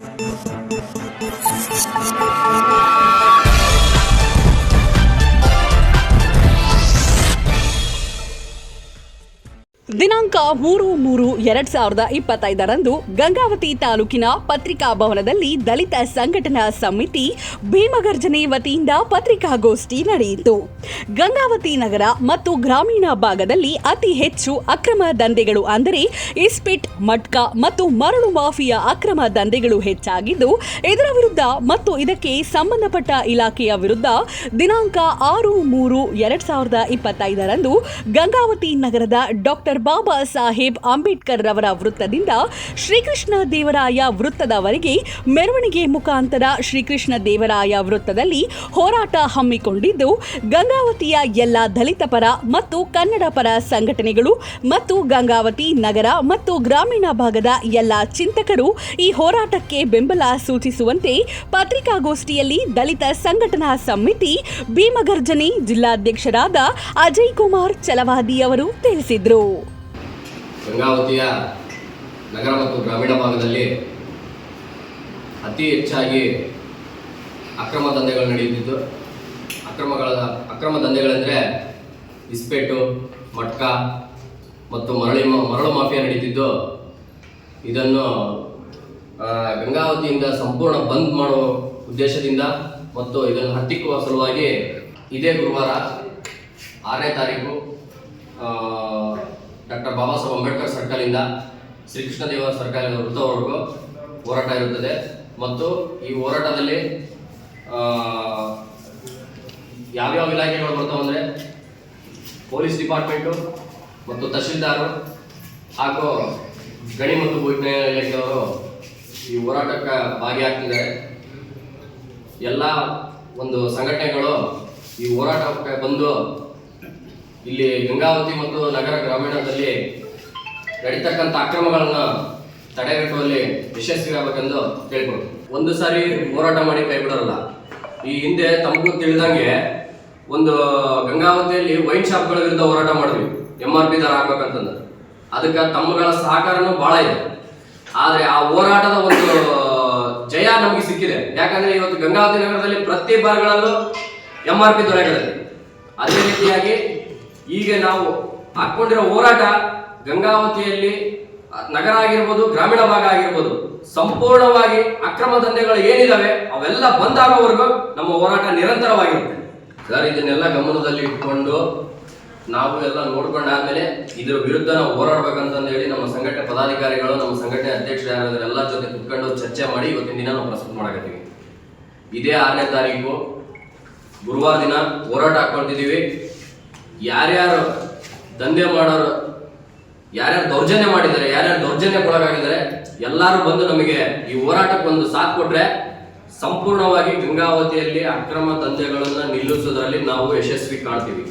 you ದಿನಾಂಕ ಮೂರು ಮೂರು ಎರಡ್ ಸಾವಿರದ ಇಪ್ಪತ್ತೈದರಂದು ಗಂಗಾವತಿ ತಾಲೂಕಿನ ಪತ್ರಿಕಾ ಭವನದಲ್ಲಿ ದಲಿತ ಸಂಘಟನಾ ಸಮಿತಿ ಭೀಮಗರ್ಜನೆ ವತಿಯಿಂದ ಪತ್ರಿಕಾಗೋಷ್ಠಿ ನಡೆಯಿತು. ಗಂಗಾವತಿ ನಗರ ಮತ್ತು ಗ್ರಾಮೀಣ ಭಾಗದಲ್ಲಿ ಅತಿ ಹೆಚ್ಚು ಅಕ್ರಮ ದಂಧೆಗಳು ಅಂದರೆ ಇಸ್ಪಿಟ್, ಮಟ್ಕ ಮತ್ತು ಮರಳು ಮಾಫಿಯಾ ಅಕ್ರಮ ದಂಧೆಗಳು ಹೆಚ್ಚಾಗಿದ್ದು, ಇದರ ವಿರುದ್ಧ ಮತ್ತು ಇದಕ್ಕೆ ಸಂಬಂಧಪಟ್ಟ ಇಲಾಖೆಯ ವಿರುದ್ಧ ದಿನಾಂಕ ಆರು ಮೂರು ಎರಡ್ ಸಾವಿರದ ಇಪ್ಪತ್ತೈದರಂದು ಗಂಗಾವತಿ ನಗರದ ಡಾಕ್ಟರ್ ಬಾಬಾ ಸಾಹೇಬ್ ಅಂಬೇಡ್ಕರ್ ರವರ ವೃತ್ತದಿಂದ ಶ್ರೀಕೃಷ್ಣ ದೇವರಾಯ ವೃತ್ತದವರೆಗೆ ಮೆರವಣಿಗೆ ಮುಖಾಂತರ ಶ್ರೀಕೃಷ್ಣ ದೇವರಾಯ ವೃತ್ತದಲ್ಲಿ ಹೋರಾಟ ಹಮ್ಮಿಕೊಂಡಿದ್ದು, ಗಂಗಾವತಿಯ ಎಲ್ಲ ದಲಿತ ಪರ ಮತ್ತು ಕನ್ನಡ ಪರ ಸಂಘಟನೆಗಳು ಮತ್ತು ಗಂಗಾವತಿ ನಗರ ಮತ್ತು ಗ್ರಾಮೀಣ ಭಾಗದ ಎಲ್ಲ ಚಿಂತಕರು ಈ ಹೋರಾಟಕ್ಕೆ ಬೆಂಬಲ ಸೂಚಿಸುವಂತೆ ಪತ್ರಿಕಾಗೋಷ್ಠಿಯಲ್ಲಿ ದಲಿತ ಸಂಘಟನಾ ಸಮಿತಿ ಭೀಮಗರ್ಜನೆ ಜಿಲ್ಲಾಧ್ಯಕ್ಷರಾದ ಅಜಯ್ ಕುಮಾರ್ ಚಲವಾದಿ ಅವರು ತಿಳಿಸಿದರು. ಗಂಗಾವತಿಯ ನಗರ ಮತ್ತು ಗ್ರಾಮೀಣ ಭಾಗದಲ್ಲಿ ಅತಿ ಹೆಚ್ಚಾಗಿ ಅಕ್ರಮ ದಂಧೆಗಳು ನಡೆಯುತ್ತಿದ್ದು, ಅಕ್ರಮಗಳ, ಅಕ್ರಮ ದಂಧೆಗಳೆಂದರೆ ಇಸ್ಪೇಟು ಮಟ್ಕ ಮತ್ತು ಮರಳಿ ಮರಳು ಮಾಫಿಯಾ ನಡೀತಿದ್ದು. ಇದನ್ನು ಗಂಗಾವತಿಯಿಂದ ಸಂಪೂರ್ಣ ಬಂದ್ ಮಾಡುವ ಉದ್ದೇಶದಿಂದ ಮತ್ತು ಇದನ್ನು ಹತ್ತಿಕ್ಕುವ ಸಲುವಾಗಿ ಇದೇ ಗುರುವಾರ ಆರನೇ ತಾರೀಕು ಡಾಕ್ಟರ್ ಬಾಬಾ ಸಾಹೇಬ್ ಅಂಬೇಡ್ಕರ್ ಸರ್ಕಲಿಂದ ಶ್ರೀಕೃಷ್ಣ ದೇವ ಸರ್ಕಲ್ ವೃತ್ತವರೆಗೂ ಹೋರಾಟ ಇರುತ್ತದೆ. ಮತ್ತು ಈ ಹೋರಾಟದಲ್ಲಿ ಯಾವ್ಯಾವ ಇಲಾಖೆಗಳು ಬರ್ತಾವೆ ಅಂದರೆ ಪೊಲೀಸ್ ಡಿಪಾರ್ಟ್ಮೆಂಟು ಮತ್ತು ತಹಶೀಲ್ದಾರು ಹಾಗೂ ಗಣಿ ಮತ್ತು ಭೂಜ್ಞಾನ ಇಲಾಖೆಯವರು ಈ ಹೋರಾಟಕ್ಕೆ ಭಾಗಿಯಾಗ್ತಿದ್ದಾರೆ. ಎಲ್ಲ ಒಂದು ಸಂಘಟನೆಗಳು ಈ ಹೋರಾಟಕ್ಕೆ ಬಂದು ಇಲ್ಲಿ ಗಂಗಾವತಿ ಮತ್ತು ನಗರ ಗ್ರಾಮೀಣದಲ್ಲಿ ನಡೀತಕ್ಕಂಥ ಅಕ್ರಮಗಳನ್ನು ತಡೆಗಟ್ಟುವಲ್ಲಿ ಯಶಸ್ವಿಯಾಗಬೇಕೆಂದು ಕೇಳ್ಬೋದು ಒಂದು ಸಾರಿ ಹೋರಾಟ ಮಾಡಿ ಕೈ ಬಿಡೋರಲ್ಲ. ಈ ಹಿಂದೆ ತಮಗೂ ತಿಳಿದಂಗೆ ಒಂದು ಗಂಗಾವತಿಯಲ್ಲಿ ವೈನ್ ಶಾಪ್ಗಳ ವಿರುದ್ಧ ಹೋರಾಟ ಮಾಡಿದ್ವಿ. ಎಂ ಆರ್ ಪಿ ದರ ಹಾಕ್ಬೇಕಂತಂದ್ರೆ ಅದಕ್ಕೆ ತಮ್ಮಗಳ ಸಹಕಾರನೂ ಬಹಳ ಇದೆ. ಆದರೆ ಆ ಹೋರಾಟದ ಒಂದು ಜಯ ನಮಗೆ ಸಿಕ್ಕಿದೆ. ಯಾಕಂದ್ರೆ ಇವತ್ತು ಗಂಗಾವತಿ ನಗರದಲ್ಲಿ ಪ್ರತಿ ಬಾರ್ಗಳಲ್ಲೂ ಎಂ ಆರ್ ಪಿ ದೊರೆಯಲಿದೆ ಅದೇ ರೀತಿಯಾಗಿ ಈಗ ನಾವು ಹಾಕೊಂಡಿರೋ ಹೋರಾಟ ಗಂಗಾವತಿಯಲ್ಲಿ ನಗರ ಆಗಿರ್ಬೋದು, ಗ್ರಾಮೀಣ ಭಾಗ ಆಗಿರ್ಬೋದು, ಸಂಪೂರ್ಣವಾಗಿ ಅಕ್ರಮ ದಂಧೆಗಳು ಏನಿದಾವೆ, ಅವೆಲ್ಲ ಬಂದಾಗೋವರೆಗೂ ನಮ್ಮ ಹೋರಾಟ ನಿರಂತರವಾಗಿರುತ್ತೆ. ಸರ್, ಇದನ್ನೆಲ್ಲ ಗಮನದಲ್ಲಿ ಇಟ್ಕೊಂಡು ನಾವು ಎಲ್ಲ ನೋಡ್ಕೊಂಡಾದ್ಮೇಲೆ ಇದ್ರ ವಿರುದ್ಧ ನಾವು ಹೋರಾಡ್ಬೇಕಂತಂದು ಹೇಳಿ ನಮ್ಮ ಸಂಘಟನೆ ಪದಾಧಿಕಾರಿಗಳು, ನಮ್ಮ ಸಂಘಟನೆ ಅಧ್ಯಕ್ಷರು ಯಾರಾದ್ರೆ ಎಲ್ಲ ಜೊತೆ ಕುತ್ಕೊಂಡು ಚರ್ಚೆ ಮಾಡಿ ಇವತ್ತಿನ ದಿನ ನಾವು ಪ್ರಸ್ತುತ ಮಾಡಕತ್ತೀವಿ. ಇದೇ ಆರನೇ ತಾರೀಕು. ಗುರುವಾರ ದಿನ ಹೋರಾಟ ಹಾಕೊಳ್ತಿದ್ದೀವಿ ಯಾರ್ಯಾರು ದಂಧೆ ಮಾಡೋರು, ಯಾರ್ಯಾರು ದೌರ್ಜನ್ಯ ಮಾಡಿದ್ದಾರೆ, ಯಾರ್ಯಾರು ದೌರ್ಜನ್ಯಕ್ಕೊಳಗಾಗಿದ್ದಾರೆ, ಎಲ್ಲರೂ ಬಂದು ನಮಗೆ ಈ ಹೋರಾಟಕ್ಕೆ ಒಂದು ಸಾಥ್ ಕೊಟ್ರೆ ಸಂಪೂರ್ಣವಾಗಿ ಗಂಗಾವತಿಯಲ್ಲಿ ಅಕ್ರಮ ದಂಧೆಗಳನ್ನ ನಿಲ್ಲಿಸೋದ್ರಲ್ಲಿ ನಾವು ಯಶಸ್ವಿ ಕಾಣ್ತೀವಿ.